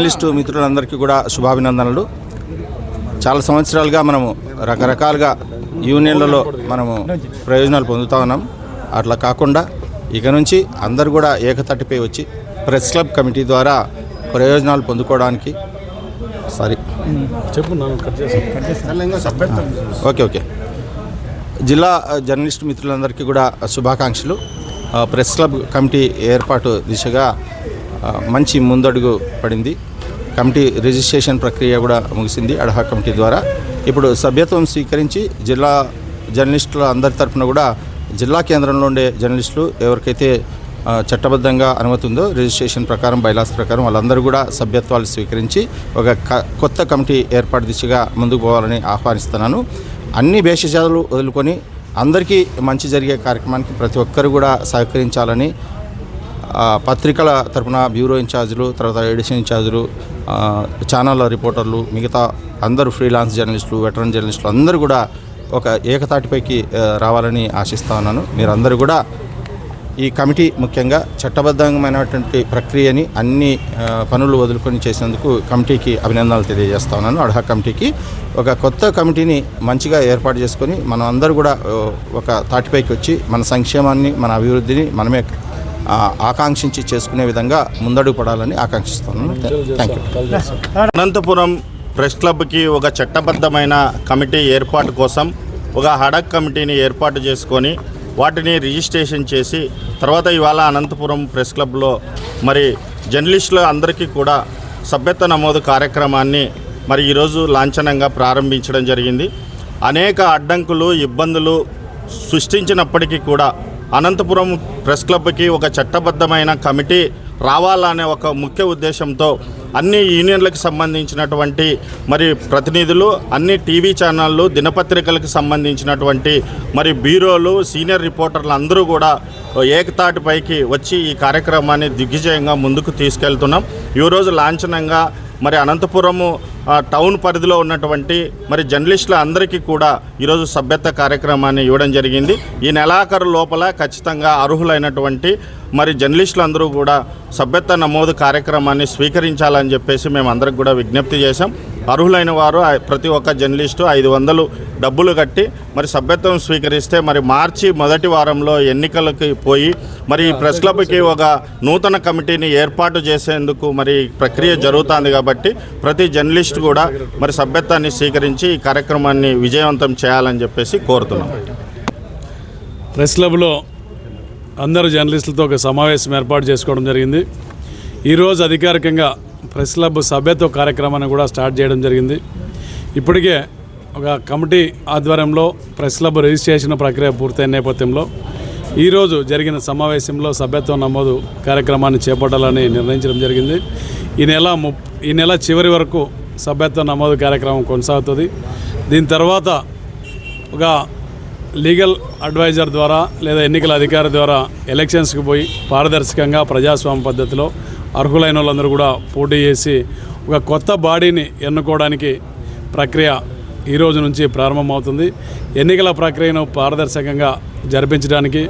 Journalist మిత్రులందరికీ కూడా శుభాభినందనలు. చాలా సంవత్సరాలుగా మనము రకరకాలుగా యూనియన్లలో మనము ప్రయోజనాలు పొందుతా ఉన్నాం. అట్లా కాకుండా ఇక నుంచి అందరు కూడా ఏకతటిపై వచ్చి ప్రెస్ క్లబ్ కమిటీ ద్వారా ప్రయోజనాలు పొందుకోవడానికి సారీ. చెప్పు నన్ను కట్ చేస్తాను ఓకే ఓకే. జిల్లా జర్నలిస్టు మిత్రులందరికీ కూడా శుభాకాంక్షలు. ప్రెస్ క్లబ్ కమిటీ ఏర్పాటు దిశగా మంచి ముందడుగు పడింది. కమిటీ రిజిస్ట్రేషన్ ప్రక్రియ కూడా ముగిసింది అడహా కమిటీ ద్వారా. ఇప్పుడు సభ్యత్వం స్వీకరించి జిల్లా జర్నలిస్టుల అందరి తరఫున కూడా జిల్లా కేంద్రంలో ఉండే జర్నలిస్టులు ఎవరికైతే చట్టబద్ధంగా అనుమతి ఉందో రిజిస్ట్రేషన్ ప్రకారం బైలాస్ ప్రకారం వాళ్ళందరూ కూడా సభ్యత్వాలు స్వీకరించి ఒక క- కొత్త కమిటీ ఏర్పాటు దిశగా ముందుకు పోవాలని ఆహ్వానిస్తున్నాను. అన్ని భేషజాలు వదులుకొని అందరికీ మంచి జరిగే కార్యక్రమానికి ప్రతి ఒక్కరు కూడా సహకరించాలని పత్రికల తరపున బ్యూరో ఇన్ఛార్జీలు తర్వాత ఎడిషన్ ఇన్ఛార్జీలు ఛానళ్ళ రిపోర్టర్లు మిగతా అందరూ ఫ్రీలాన్స్ జర్నలిస్టులు వెటరన్ జర్నలిస్టులు అందరూ కూడా ఒక ఏకతాటిపైకి రావాలని ఆశిస్తా ఉన్నాను. మీరందరూ కూడా ఈ కమిటీ ముఖ్యంగా చట్టబద్ధమైనటువంటి ప్రక్రియని అన్ని పనులు వదులుకొని చేసినందుకు కమిటీకి అభినందనలు తెలియజేస్తా ఉన్నాను. అడహా కమిటీకి ఒక కొత్త కమిటీని మంచిగా ఏర్పాటు చేసుకొని మనం అందరూ కూడా ఒక తాటిపైకి వచ్చి మన సంక్షేమాన్ని మన అభివృద్ధిని మనమే ఆకాంక్షించి చేసుకునే విధంగా ముందడుగు పడాలని ఆకాంక్షిస్తున్నాను. Thank you. అనంతపురం ప్రెస్ క్లబ్కి ఒక చట్టబద్ధమైన కమిటీ ఏర్పాటు కోసం ఒక హడక్ కమిటీని ఏర్పాటు చేసుకొని వాటిని రిజిస్ట్రేషన్ చేసి తర్వాత ఇవాళ అనంతపురం ప్రెస్ క్లబ్లో మరి జర్నలిస్టులు అందరికీ కూడా సభ్యత్వ నమోదు కార్యక్రమాన్ని మరి ఈరోజు లాంఛనంగా ప్రారంభించడం జరిగింది. అనేక అడ్డంకులు ఇబ్బందులు సృష్టించినప్పటికీ కూడా అనంతపురం ప్రెస్ క్లబ్కి ఒక చట్టబద్ధమైన కమిటీ రావాలనే ఒక ముఖ్య ఉద్దేశంతో అన్ని యూనియన్లకు సంబంధించినటువంటి మరి ప్రతినిధులు అన్ని టీవీ ఛానళ్ళు దినపత్రికలకు సంబంధించినటువంటి మరి బ్యూరోలు సీనియర్ రిపోర్టర్లు అందరూ కూడా ఏకతాటిపైకి వచ్చి ఈ కార్యక్రమాన్ని దిగ్విజయంగా ముందుకు తీసుకెళ్తున్నాం. ఈరోజు లాంఛనంగా మరి అనంతపురము టౌన్ పరిధిలో ఉన్నటువంటి మరి జర్నలిస్టుల అందరికీ కూడా ఈరోజు సభ్యత్వ కార్యక్రమాన్ని ఇవ్వడం జరిగింది. ఈ నెలాఖరు లోపల ఖచ్చితంగా అర్హులైనటువంటి మరి జర్నలిస్టులు అందరూ కూడా సభ్యత్వ నమోదు కార్యక్రమాన్ని స్వీకరించాలని చెప్పేసి మేము అందరికి కూడా విజ్ఞప్తి చేశాం. అర్హులైన వారు ప్రతి ఒక్క జర్నలిస్టు ఐదు వందలు డబ్బులు కట్టి మరి సభ్యత్వం స్వీకరిస్తే మరి మార్చి మొదటి వారంలో ఎన్నికలకి పోయి మరి ఈ ప్రెస్ క్లబ్కి ఒక నూతన కమిటీని ఏర్పాటు చేసేందుకు మరి ప్రక్రియ జరుగుతుంది కాబట్టి ప్రతి జర్నలిస్ట్ కూడా మరి సభ్యత్వాన్ని స్వీకరించి ఈ కార్యక్రమాన్ని విజయవంతం చేయాలని చెప్పేసి కోరుతున్నాం. ప్రెస్ క్లబ్లో అందరు జర్నలిస్టులతో ఒక సమావేశం ఏర్పాటు చేసుకోవడం జరిగింది. ఈరోజు అధికారికంగా ప్రెస్ క్లబ్ సభ్యత్వ కార్యక్రమాన్ని కూడా స్టార్ట్ చేయడం జరిగింది. ఇప్పటికే ఒక కమిటీ ఆధ్వర్యంలో ప్రెస్ క్లబ్ రిజిస్ట్రేషన్ ప్రక్రియ పూర్తయిన నేపథ్యంలో ఈరోజు జరిగిన సమావేశంలో సభ్యత్వం నమోదు కార్యక్రమాన్ని చేపట్టాలని నిర్ణయించడం జరిగింది. ఈ నెల ము ఈ నెల చివరి వరకు సభ్యత్వ నమోదు కార్యక్రమం కొనసాగుతుంది. దీని తర్వాత ఒక లీగల్ అడ్వైజర్ ద్వారా లేదా ఎన్నికల అధికారి ద్వారా ఎలక్షన్స్కి పోయి పారదర్శకంగా ప్రజాస్వామ్య పద్ధతిలో అర్హులైన వాళ్ళందరూ కూడా పోటీ చేసి ఒక కొత్త బాడీని ఎన్నుకోవడానికి ప్రక్రియ ఈ రోజు నుంచి ప్రారంభమవుతుంది. ఎన్నికల ప్రక్రియను పారదర్శకంగా జరిపించడానికి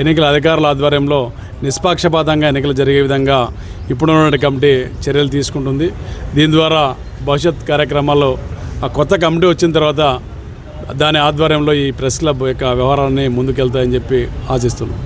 ఎన్నికల అధికారుల ఆధ్వర్యంలో నిష్పాక్షపాతంగా ఎన్నికలు జరిగే విధంగా ఇప్పుడున్న కమిటీ చర్యలు తీసుకుంటుంది. దీని ద్వారా భవిష్యత్ కార్యక్రమాల్లో ఆ కొత్త కమిటీ వచ్చిన తర్వాత దాని ఆధ్వర్యంలో ఈ ప్రెస్ క్లబ్ యొక్క వ్యవహారాన్ని ముందుకెళ్తాయని చెప్పి ఆశిస్తున్నాం.